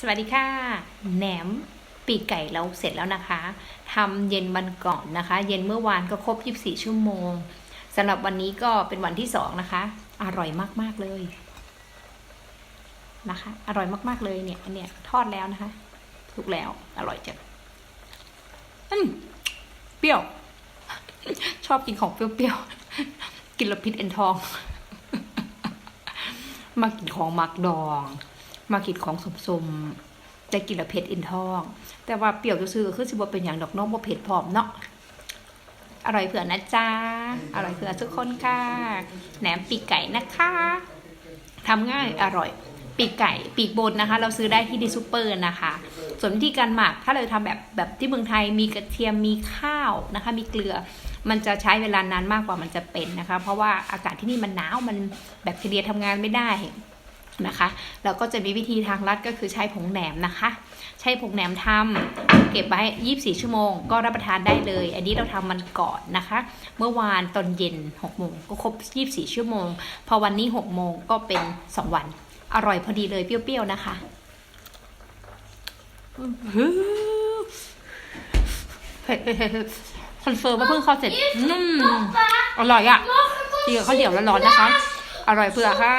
สวัสดีค่ะแหนมปีกไก่เราเสร็จแล้วนะคะทำเย็นวันก่อนนะคะ เย็นเมื่อวานก็ครบ 24 ชั่วโมงสำหรับวันนี้ก็เป็นวันที่สองนะคะ อร่อยมากๆเลยนะคะ อร่อยมากๆเลยเนี่ยเนี้ยทอดแล้วนะคะสุกแล้วอร่อยจังอืมเปรี้ยว ชอบกินของเปรี้ยวๆกินล้วพิษเอ็นทอง มากินของมักดอง มากินของสมๆแต่กินล้วเผ็ดอ็นทอง แต่ว่าเปรี้ยวซื่อๆคือสิบ่เป็นอย่างดอกน้องบ่เผ็ดพร้อมเนาะอร่อยเผื่อนะจ๊ะอร่อยเผื่อทุกคนค่ะแหนมปีกไก่นะคะทำง่ายอร่อยปีกไก่ปีกบนนะคะ เราซื้อได้ที่ดีซูเปอร์นะคะ ส่วนวิธีการหมักถ้าเราทำแบบแบบที่เมืองไทยมีกระเทียมมีข้าวนะคะ มีเกลือมันจะใช้เวลานานมากกว่ามันจะเป็นนะคะ เพราะว่าอากาศที่นี่มันหนาวมันแบคทีเรียทำงานไม่ได้ นะคะแล้วก็จะมีวิธีทางลัดก็คือใช้ผงแหนมนะคะ ใช้ผงแหนมทำเก็บไว้ 24 ชั่วโมง ก็รับประทานได้เลย อันนี้เราทำมันก่อนนะคะ เมื่อวานตอนเย็น6โมงก็ครบ 24 ชั่วโมง พอวันนี้6โมงก็เป็น 2 วัน อร่อยพอดีเลยเปรี้ยวๆนะคะคอนเฟิร์มว่าเพิ่งเข้าเสร็จอืมอร่อยอะกินกับข้าวเหนียวร้อนๆนะคะ อร่อยเผื่อค่ะ